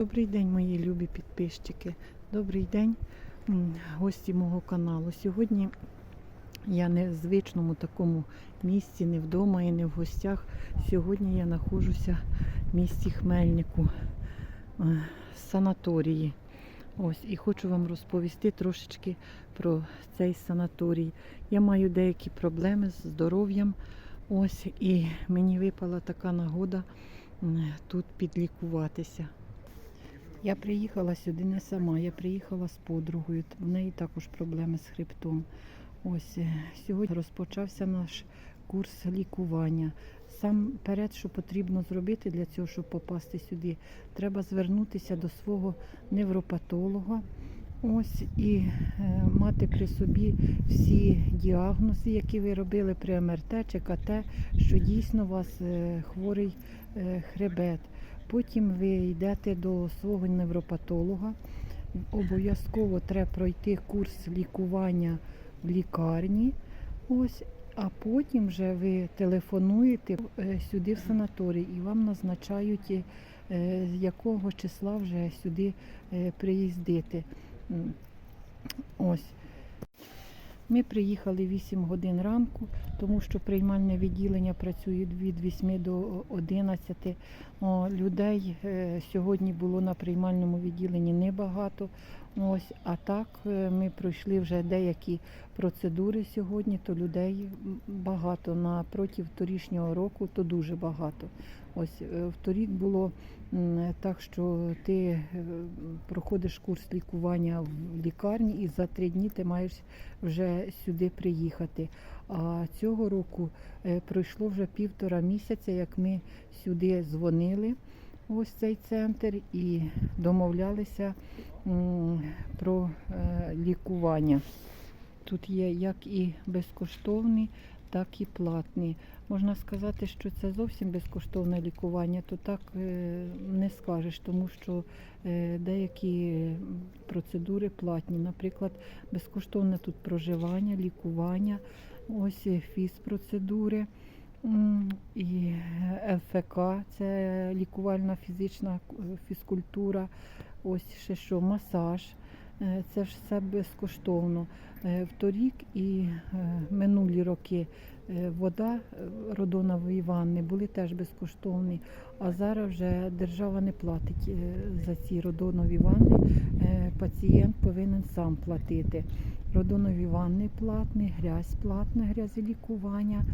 Добрий день, мої любі підписчики. Добрий день, гості мого каналу. Сьогодні я не в звичному такому місці, не вдома і не в гостях. Сьогодні я знаходжуся в місті Хмельнику, е, в санаторії. Ось, і хочу вам розповісти трошечки про цей санаторій. Я маю деякі проблеми з здоров'ям. Ось, і мені випала така нагода тут підлікуватися. Я приїхала сюди не сама, я приїхала з подругою. В неї також проблеми з хребтом. Ось е, сьогодні розпочався наш курс лікування. Сам перед, що потрібно зробити для цього, щоб попасти сюди, треба звернутися до свого невропатолога. Ось і е, мати при собі всі діагнози, які ви робили при МРТ чи КТ, що дійсно у вас е, хворий хребет. Потім ви йдете до свого невропатолога. Обов'язково треба пройти курс лікування в лікарні. Ось, а потім вже ви телефонуєте е, сюди в санаторій і вам назначають, е, з якого числа вже сюди е, приїздити. Ось. Ми приїхали 8 годин ранку, тому що приймальне відділення працює від 8 до 11. О, людей е, сьогодні було на приймальному відділенні небагато. Ось, а так е, ми пройшли вже деякі процедури сьогодні, то людей багато. Напроти торішнього року то дуже багато. Ось е, вторік було так, що ти е, проходиш курс лікування в лікарні і за три дні ти маєш вже сюди приїхати. А цього року е, пройшло вже півтора місяця, як ми сюди дзвонили, ось цей центр, і домовлялися про лікування. Тут є як і безкоштовні, так і платні. Можна сказати, що це зовсім безкоштовне лікування, то так е, не скажеш, тому що е, деякі процедури платні. Наприклад, безкоштовне тут проживання, лікування, ось фізпроцедури. І ЛФК це лікувальна фізична фізкультура, ось ще що, масаж. Е, Це ж все безкоштовно. Е, Вторік і е, минулі роки вода родонової ванни були теж безкоштовні, а зараз вже держава не платить за ці родонові ванни. Пацієнт повинен сам платити. Родонові ванни платні, грязь платна, грязелікування,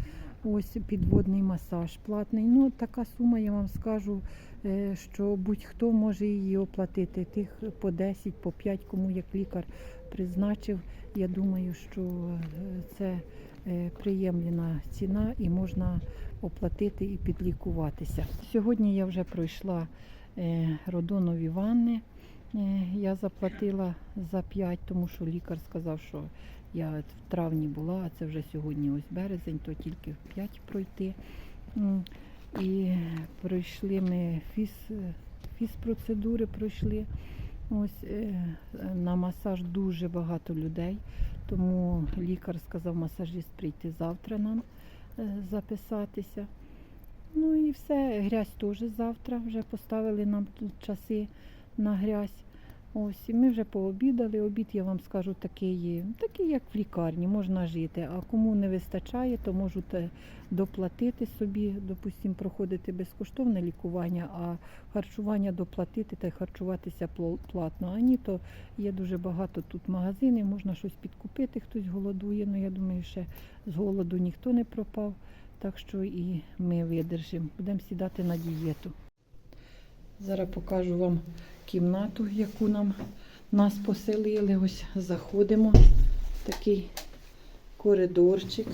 ось підводний масаж платний. Ну, така сума, я вам скажу, е, що будь-хто може її оплатити. Тих по 10, по 5, кому як лікар призначив. Я думаю, що е, це е, приємлена ціна і можна оплатити і підлікуватися. Сьогодні я вже пройшла родонові ванни. Я заплатила за 5, тому що лікар сказав, що я от в травні була, а це вже сьогодні ось березень, то тільки в 5 пройти. І пройшли ми фіз, фізпроцедури пройшли. Ось е, на масаж дуже багато людей, тому лікар сказав масажист прийти завтра нам е, записатися. Ну і все, грязь теж завтра. Вже поставили нам тут часи на грязь. Ось, і ми вже пообідали. Обід, я вам скажу, такий, такий, як в лікарні, можна жити. А кому не вистачає, то можуть е, доплатити собі, допустимо, проходити безкоштовне лікування, а харчування доплатити та харчуватися платно. А ні, то є дуже багато тут магазинів, можна щось підкупити, хтось голодує. Ну я думаю, ще з голоду ніхто не пропав. Так що і ми видержимо. Будемо сідати на дієту. Зараз покажу вам кімнату, яку нам нас поселили. Ось заходимо. Такий коридорчик.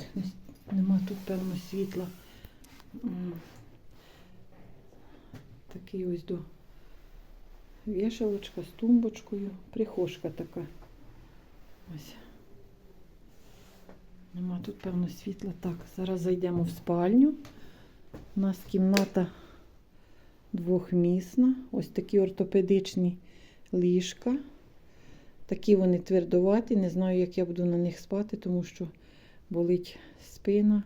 Нема тут певно світла. Такий ось до вішалочка з тумбочкою. Прихожка така. Ось. Нема тут певно світла. Так, зараз зайдемо в спальню. У нас кімната двохмісна. Ось такі ортопедичні ліжка. Такі вони твердуваті. Не знаю, як я буду на них спати, тому що болить спина.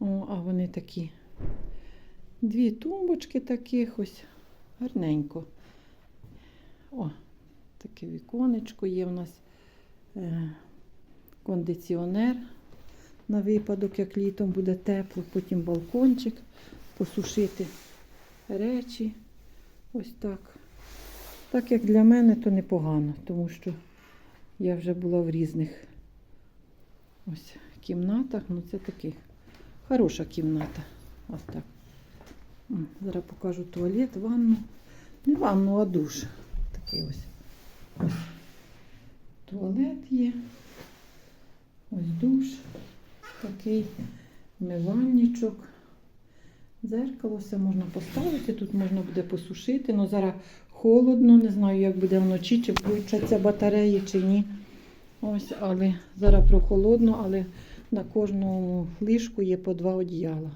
О, а вони такі. Дві тумбочки таких ось. Гарненько. О, таке віконечко є в нас е, кондиціонер на випадок, як літом буде тепло, потім балкончик, посушити речі. Ось так. Так як для мене, то непогано, тому що я вже була в різних ось кімнатах. Ну, це таких хороша кімната. Ось так. Зараз покажу туалет, ванну. Не ванну, а душ. Такий ось. ось. Туалет є. Ось душ. Такий мивальничок. Дзеркало все можна поставити, тут можна буде посушити. Ну зараз холодно, не знаю, як буде вночі, чи включаться батареї, чи ні. Ось, але зараз прохолодно, але на кожному ліжку є по два одіяла.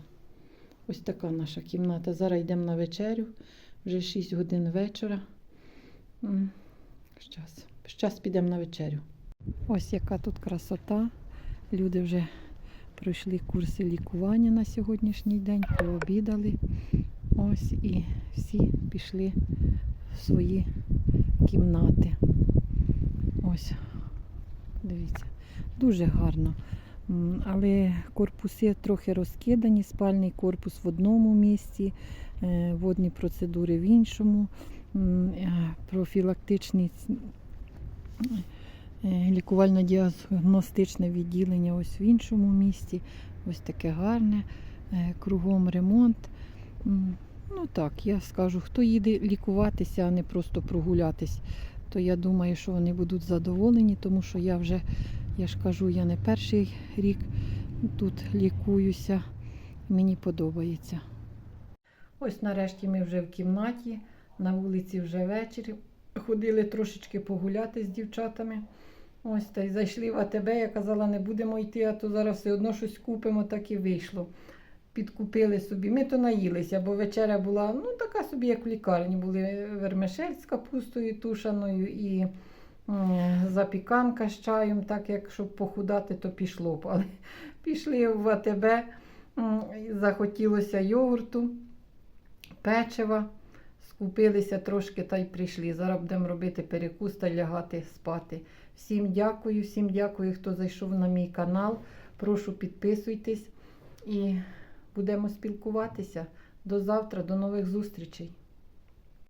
Ось така наша кімната. Зараз йдемо на вечерю. Вже 6 годин вечора. Щас. Щас підемо на вечерю. Ось яка тут красота. Люди вже пройшли курси лікування на сьогоднішній день, пообідали. Ось і всі пішли в свої кімнати. Ось, дивіться, дуже гарно. Але корпуси трохи розкидані, спальний корпус в одному місці, е, водні процедури в іншому, е, профілактичні лікувально-діагностичне відділення ось в іншому місці. Ось таке гарне, е, кругом ремонт. Ну так, я скажу, хто їде лікуватися, а не просто прогулятись, то я думаю, що вони будуть задоволені, тому що я вже, я ж кажу, я не перший рік тут лікуюся. Мені подобається. Ось нарешті ми вже в кімнаті, на вулиці вже вечір. Ходили трошечки погуляти з дівчатами. Ось та й зайшли в АТБ. Я казала, не будемо йти, а то зараз все одно щось купимо, так і вийшло. Підкупили собі. Ми то наїлися, бо вечеря була ну, така собі, як в лікарні. Були вермишель з капустою тушаною і запіканка з чаєм, так як щоб похудати, то пішло б. Але пішли в АТБ, захотілося йогурту, печива. Скупилися трошки та й прийшли. Зараз будемо робити перекус та лягати спати. Всім дякую, всім дякую, хто зайшов на мій канал. Прошу підписуйтесь і будемо спілкуватися. До завтра, до нових зустрічей.